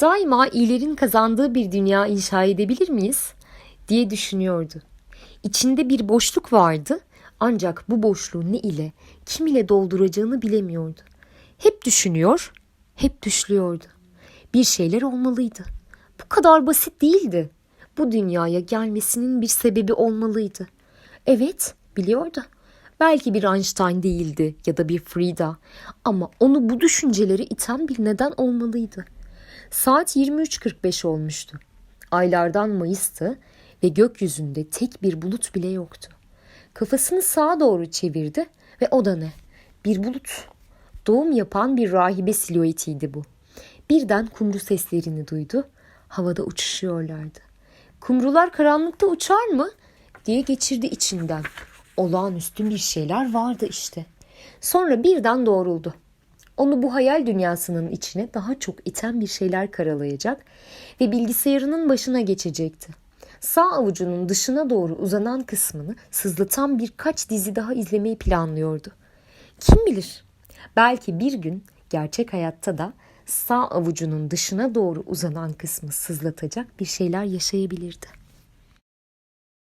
Daima iyilerin kazandığı bir dünya inşa edebilir miyiz? diye düşünüyordu. İçinde bir boşluk vardı ancak bu boşluğu ne ile, kim ile dolduracağını bilemiyordu. Hep düşünüyor, hep düşlüyordu. Bir şeyler olmalıydı. Bu kadar basit değildi. Bu dünyaya gelmesinin bir sebebi olmalıydı. Evet, biliyordu. Belki bir Einstein değildi ya da bir Frida ama onu bu düşünceleri iten bir neden olmalıydı. Saat 23.45 olmuştu. Aylardan Mayıs'tı ve gökyüzünde tek bir bulut bile yoktu. Kafasını sağa doğru çevirdi ve o da ne? Bir bulut. Doğum yapan bir rahibe silüetiydi bu. Birden kumru seslerini duydu. Havada uçuşuyorlardı. Kumrular karanlıkta uçar mı? diye geçirdi içinden. Olağanüstü bir şeyler vardı işte. Sonra birden doğruldu. Onu bu hayal dünyasının içine daha çok iten bir şeyler karalayacak ve bilgisayarının başına geçecekti. Sağ avucunun dışına doğru uzanan kısmını sızlatan birkaç dizi daha izlemeyi planlıyordu. Kim bilir? Belki bir gün gerçek hayatta da sağ avucunun dışına doğru uzanan kısmı sızlatacak bir şeyler yaşayabilirdi.